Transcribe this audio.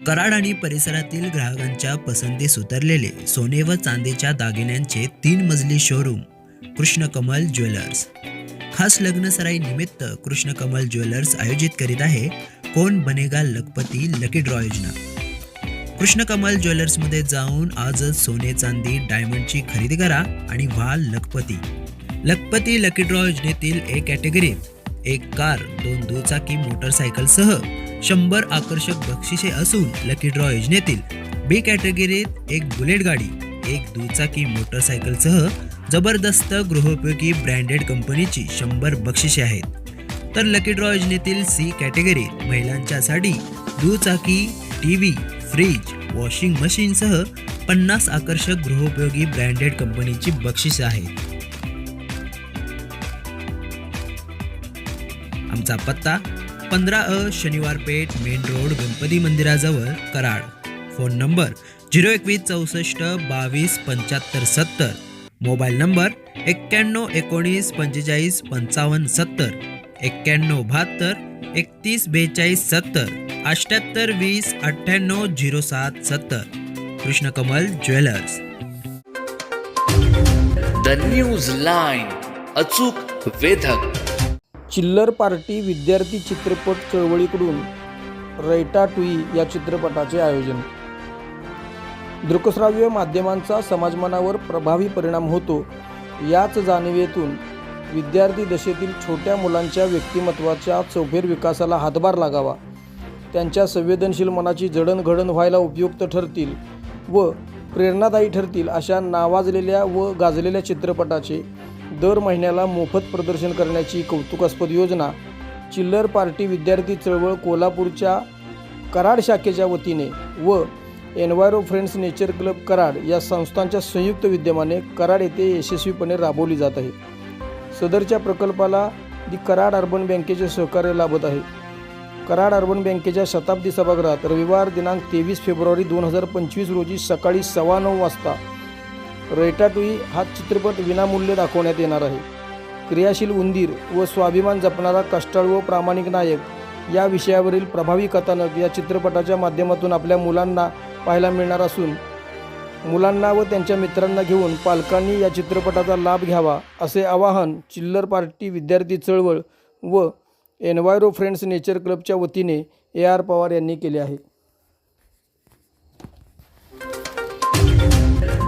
कराड आणि परिसरातील ग्राहकांच्या पसंतीस उतरलेले सोने व चांदीच्या दागिन्यांचे तीन मजली शोरूम कृष्णकमल ज्वेलर्स. खास लग्नसराई निमित्त कृष्णकमल ज्वेलर्स आयोजित करीत आहे कोण बनेगा लखपती लकी ड्रॉ योजना. कृष्णकमल ज्वेलर्समध्ये जाऊन आजच सोने चांदी डायमंडची खरेदी करा आणि व्हा लखपती. लखपती लकी ड्रॉ योजनेतील ए कॅटेगरीत एक कार दोन दुचाकी मोटरसायकलसह शंभर आकर्षक बक्षिसे असून लकी ड्रॉ योजनेतील बी कॅटेगरीत एक बुलेट गाडी एक दुचाकी मोटरसायकलसह जबरदस्त गृहोपयोगी ब्रँडेड कंपनीची शंभर बक्षिसे आहेत. तर लकी ड्रॉ योजनेतील सी कॅटेगरी महिलांच्यासाठी दुचाकी टी व्ही फ्रीज वॉशिंग मशीनसह पन्नास आकर्षक गृहोपयोगी ब्रँडेड कंपनीची बक्षिसे आहेत. आमचा पत्ता पंधरा अ शनिवार पेठ मेन रोड गणपती मंदिराजवळ कराड. फोन नंबर झिरो एकवीस चौसष्ट बावीस पंच्याहत्तर सत्तर. मोबाईल नंबर एक्क्याण्णव एकोणीस पंचेचाळीस पंचावन्न सत्तर. एक्क्याण्णव बहात्तर एकतीस बेचाळीस सत्तर. अठ्ठ्याहत्तर वीस अठ्ठ्याण्णव झिरो सात सत्तर. Krishnakamal jewellers. The news line अचूक वेधक. चिल्लर पार्टी विद्यार्थी चित्रपट चळवळीकडून रैटा टुई या चित्रपटाचे आयोजन. दृकश्राव्य माध्यमांचा समाजमनावर प्रभावी परिणाम होतो. याच जाणिवेतून विद्यार्थी दशेतील छोट्या मुलांच्या व्यक्तिमत्वाच्या चौफेर विकासाला हातभार लागावा. त्यांच्या संवेदनशील मनाची जडणघडण व्हायला उपयुक्त ठरतील व प्रेरणादायी ठरतील अशा नावाजलेल्या व गाजलेल्या चित्रपटाचे दर महिन्याला मोफत प्रदर्शन करण्याची कौतुकास्पद योजना चिल्लर पार्टी विद्यार्थी चळवळ कोल्हापूरच्या कराड शाखेच्या वतीने व enviro friends nature club Karad या संस्थांच्या संयुक्त विद्यमाने कराड येथे यशस्वीपणे राबवली जात आहे. सदरच्या प्रकल्पाला दि कराड अर्बन बँकेचे सहकार्य लाभत आहे. कराड अर्बन बँकेच्या शताब्दी सभागृहात रविवार दिनांक तेवीस फेब्रुवारी दोन हजार पंचवीस रोजी सकाळी सव्वा नऊ वाजता रैटाटुई हा चित्रपट विनामूल्य दाखवण्यात येणार आहे. क्रियाशील उंदीर व स्वाभिमान जपणारा कष्टाळू व प्रामाणिक नायक या विषयावरील प्रभावी कथानक या चित्रपटाच्या माध्यमातून आपल्या मुलांना पाहायला मिळणार असून मुलांना व त्यांच्या मित्रांना घेऊन पालकांनी या चित्रपटाचा लाभ घ्यावा असे आवाहन चिल्लर पार्टी विद्यार्थी चळवळ व एन्व्हायरो फ्रेंड्स नेचर क्लबच्या वतीने ए आर पवार यांनी केले आहे.